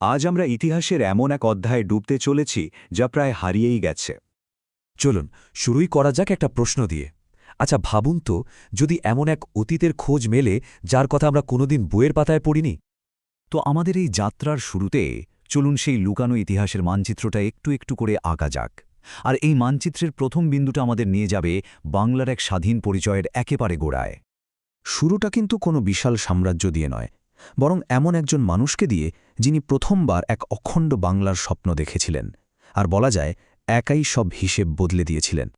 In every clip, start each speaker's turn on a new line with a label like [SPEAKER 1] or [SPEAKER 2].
[SPEAKER 1] আজ আমরা ইতিহাসের এমন এক অধ্যায়ে ডুবতে চলেছি যা প্রায় হারিয়েই গেছে।
[SPEAKER 2] চলুন, শুরুই করা যাক একটা প্রশ্ন দিয়ে। আচ্ছা ভাবুন তো, যদি এমন এক অতীতের খোঁজ মেলে, যার কথা আমরা কোনোদিন বইয়ের পাতায় পড়িনি?
[SPEAKER 1] তো আমাদের এই যাত্রার শুরুতে চলুন সেই লুকানো ইতিহাসের মানচিত্রটা একটু একটু করে আঁকা যাক। আর এই মানচিত্রের প্রথম বিন্দুটা আমাদের নিয়ে যাবে বাংলার এক স্বাধীন পরিচয়ের একেবারে গোড়ায়। শুরুটা কিন্তু কোনো বিশাল সাম্রাজ্য দিয়ে নয় বরং এমন একজন মানুষকে দিয়ে যিনি প্রথমবার এক অখণ্ড বাংলার স্বপ্ন দেখেছিলেন, আর বলা যায় একাই সব হিসেব বদলে দিয়েছিলেন।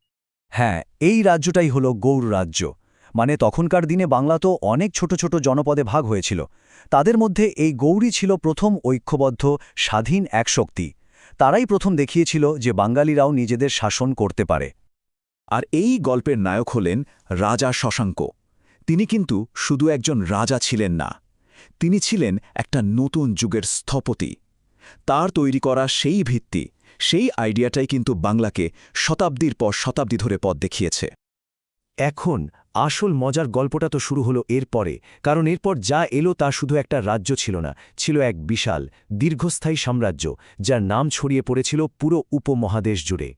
[SPEAKER 1] হ্যাঁ এই রাজ্যটাই হল গৌর রাজ্য। মানে তখনকার দিনে বাংলা তো অনেক ছোট ছোট জনপদে ভাগ হয়েছিল। তাদের মধ্যে এই গৌরী ছিল প্রথম ঐক্যবদ্ধ, স্বাধীন, এক শক্তি। তারাই প্রথম দেখিয়েছিল যে বাঙালিরাও নিজেদের শাসন করতে পারে। আর এই গল্পের নায়ক হলেন রাজা শশাঙ্ক। তিনি কিন্তু শুধু একজন রাজা ছিলেন না। তিনি ছিলেন একটা নতুন যুগের স্থপতি। তার তৈরি করা সেই ভিত্তি, সেই আইডিয়াটাই কিন্তু বাংলাকে শতাব্দীর পর শতাব্দী ধরে পথ দেখিয়েছে।
[SPEAKER 2] এখন আসল মজার গল্পটা তো শুরু হলো এরপরে কারণ এরপর যা এলো তা শুধু একটা রাজ্য ছিল না, ছিল এক বিশাল, দীর্ঘস্থায়ী সাম্রাজ্য, যার নাম ছড়িয়ে পড়েছিল পুরো উপমহাদেশ জুড়ে।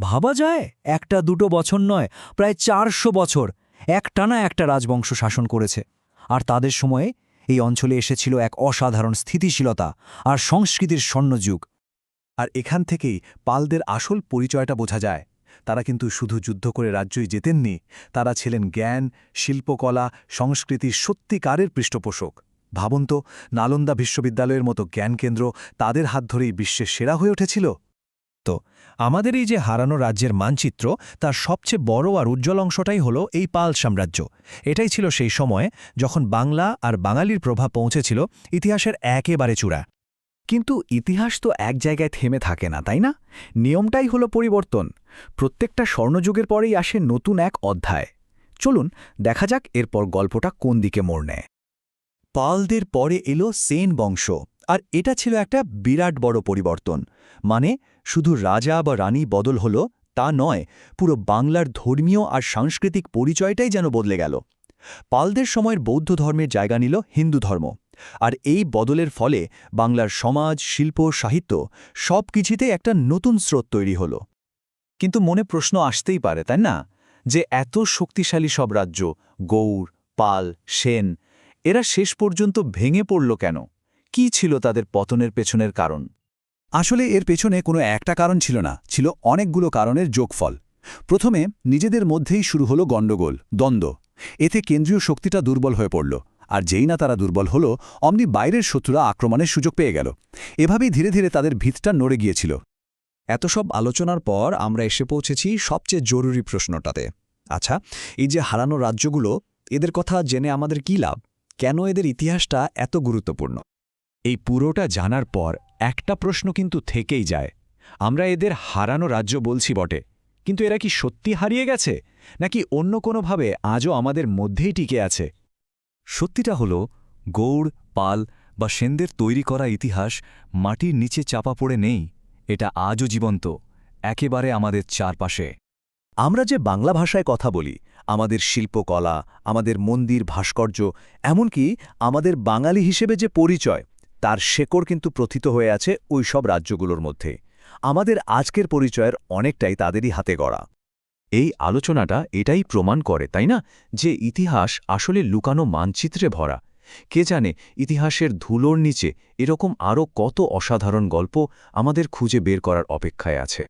[SPEAKER 3] ভাবা যায়, একটা দুটো বছর নয়, প্রায় চারশো বছর, একটানা একটা রাজবংশ শাসন করেছে। আর তাদের সময়ে এই অঞ্চলে এসেছিল এক অসাধারণ স্থিতিশীলতা আর সংস্কৃতির স্বর্ণযুগ।
[SPEAKER 2] আর এখান থেকেই পালদের আসল পরিচয়টা বোঝা যায়। তারা কিন্তু শুধু যুদ্ধ করে রাজ্যই যেতেননি তারা ছিলেন জ্ঞান, শিল্পকলা, সংস্কৃতির সত্যিকারের পৃষ্ঠপোষক। ভাবুন তো, নালন্দা বিশ্ববিদ্যালয়ের মতো জ্ঞানকেন্দ্র তাদের হাত ধরেই বিশ্বের সেরা হয়ে উঠেছিল। তো আমাদের এই যে হারানো রাজ্যের মানচিত্র, তার সবচেয়ে বড় আর উজ্জ্বল অংশটাই হল এই পাল সাম্রাজ্য। এটাই ছিল সেই সময় যখন বাংলা আর বাঙালির প্রভাব পৌঁছেছিল ইতিহাসের একেবারে চূড়া।
[SPEAKER 1] কিন্তু ইতিহাস তো এক জায়গায় থেমে থাকে না, তাই না? নিয়মটাই হলো পরিবর্তন। প্রত্যেকটা স্বর্ণযুগের পরেই আসে নতুন এক অধ্যায়। চলুন দেখা যাক এরপর গল্পটা কোন দিকে মোড় নেয়। পালদের পরে এলো সেন বংশ, আর এটা ছিল একটা বিরাট বড় পরিবর্তন। মানে শুধু রাজা বা রানী বদল হল, তা নয়, পুরো বাংলার ধর্মীয় আর সাংস্কৃতিক পরিচয়টাই যেন বদলে গেল। পালদের সময়ের বৌদ্ধ ধর্মের জায়গা নিল হিন্দু ধর্ম। আর এই বদলের ফলে বাংলার সমাজ, শিল্প, সাহিত্য সব কিছুতেই একটা নতুন স্রোত তৈরি হল। কিন্তু মনে প্রশ্ন আসতেই পারে, তাই না? যে এত শক্তিশালী সব রাজ্য গৌড় পাল, সেন, এরা শেষ পর্যন্ত ভেঙে পড়ল কেন? কি ছিল তাদের পতনের পেছনের কারণ? আসলে এর পেছনে কোনো একটা কারণ ছিল না, ছিল অনেকগুলো কারণের যোগফল। প্রথমে, নিজেদের মধ্যেই শুরু হলো গণ্ডগোল, দ্বন্দ্ব। এতে কেন্দ্রীয় শক্তিটা দুর্বল হয়ে পড়ল, আর যেই না তারা দুর্বল হল, অমনি বাইরের শত্রুরা আক্রমণের সুযোগ পেয়ে গেল। এভাবেই ধীরে ধীরে তাদের ভিতটা নড়ে গিয়েছিল। এত সব আলোচনার পর আমরা এসে পৌঁছেছি সবচেয়ে জরুরি প্রশ্নটাতে। আচ্ছা এই যে হারানো রাজ্যগুলো, এদের কথা জেনে আমাদের কী লাভ? কেন এদের ইতিহাসটা এত গুরুত্বপূর্ণ? এই পুরোটা জানার পর একটা প্রশ্ন কিন্তু থেকেই যায়। আমরা এদের হারানো রাজ্য বলছি বটে, কিন্তু এরা কি সত্যি হারিয়ে গেছে? নাকি অন্য কোনোভাবে আজও আমাদের মধ্যেই টিকে আছে? সত্যিটা হল, গৌড়, পাল বা সেনদের তৈরি করা ইতিহাস মাটির নিচে চাপা পড়ে নেই, এটা আজও জীবন্ত, একেবারে আমাদের চারপাশে। আমরা যে বাংলা ভাষায় কথা বলি, আমাদের শিল্পকলা, আমাদের মন্দির, ভাস্কর্য, এমনকি আমাদের বাঙালি হিসেবে যে পরিচয় তার শেকড় কিন্তু প্রথিত হয়ে আছে ওই সব রাজ্যগুলোর মধ্যে। আমাদের আজকের পরিচয়ের অনেকটাই তাদেরই হাতে গড়া। এই আলোচনাটা এটাই প্রমাণ করে, তাই না? যে ইতিহাস আসলে লুকানো মানচিত্রে ভরা। কে জানে ইতিহাসের ধুলোর নিচে এরকম আরও কত অসাধারণ গল্প আমাদের খুঁজে বের করার অপেক্ষায় আছে।